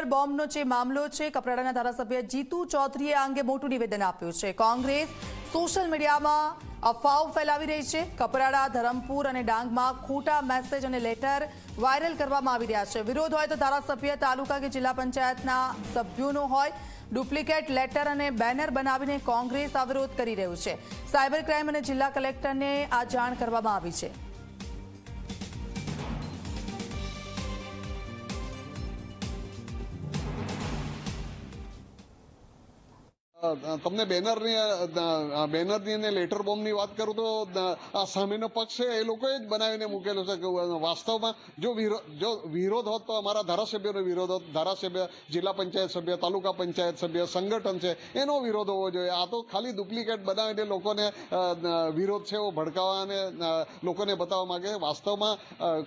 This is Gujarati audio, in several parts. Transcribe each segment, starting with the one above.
લેટર બોમ્બનો જે મામલો છે, કપરાડાના ધારાસભ્ય જીતુ ચૌધરીએ આ અંગે મોટું નિવેદન આપ્યું છે. કોંગ્રેસ સોશિયલ મીડિયામાં અફવાઓ ફેલાવી રહી છે. કપરાડા, ધરમપુર અને ડાંગમાં ખોટા મેસેજ અને લેટર વાયરલ કરવામાં આવી રહ્યા છે. વિરોધ હોય તો ધારાસભ્ય તાલુકા કે જિલ્લા પંચાયતના સભ્યોનો હોય. ડુપ્લિકેટ લેટર અને બેનર બનાવીને કોંગ્રેસ અવરોધ કરી રહ્યું છે. સાયબર ક્રાઇમ અને જિલ્લા કલેક્ટરને આ જાણ કરવામાં આવી છે. તમને બેનરની બેનરની અને લેટર બોમ્બની વાત કરું તો આ સામેનો પક્ષ છે, એ લોકોએ જ બનાવીને મૂકેલો છે વાસ્તવમાં જો વિરોધ જો વિરોધ હોત તો અમારા ધારાસભ્યોનો વિરોધ હોત. ધારાસભ્ય, જિલ્લા પંચાયત સભ્ય, તાલુકા પંચાયત સભ્ય, સંગઠન છે, એનો વિરોધ હોવો જોઈએ. આ તો ખાલી ડુપ્લિકેટ બનાવીને લોકોને વિરોધ છે, એવો ભડકાવા અને લોકોને બતાવવા માંગે. વાસ્તવમાં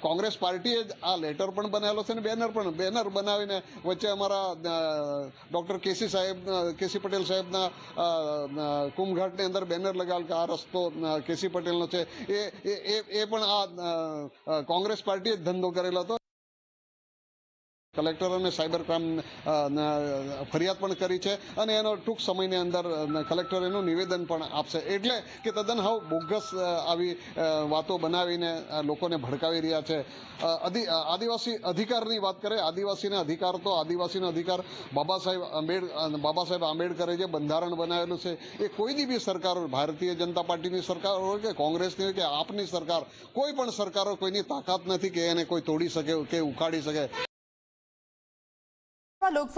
કોંગ્રેસ પાર્ટીએ જ આ લેટર પણ બનાવેલો છે અને બેનર પણ, બેનર બનાવીને વચ્ચે અમારા ડૉક્ટર કેસી સાહેબ કેસી પટેલ સાહેબના અ, કુંભઘાટની અંદર બેનર લગાવેલ કે આ રસ્તો કેસી પટેલનો છે એ એ પણ આ કોંગ્રેસ પાર્ટીએ જ ધંધો કરેલો હતો. કલેક્ટર અને સાયબર ક્રાઇમ ફરિયાદ પણ કરી છે અને એનો ટૂંક સમયની અંદર કલેક્ટર એનું નિવેદન પણ આપશે. એટલે કે તદ્દન હાવ બોગસ આવી વાતો બનાવીને લોકોને ભડકાવી રહ્યા છે. આદિવાસી અધિકારની વાત કરે, આદિવાસીના અધિકાર તો આદિવાસીનો અધિકાર બાબા સાહેબ આંબેડ બાબા સાહેબ આંબેડકરે જે બંધારણ બનાવેલું છે. એ કોઈની બી સરકાર, ભારતીય જનતા પાર્ટીની સરકાર હોય કે કોંગ્રેસની હોય કે આપની સરકાર, કોઈ પણ સરકારો કોઈની તાકાત નથી કે એને કોઈ તોડી શકે કે ઉખાડી શકે. Look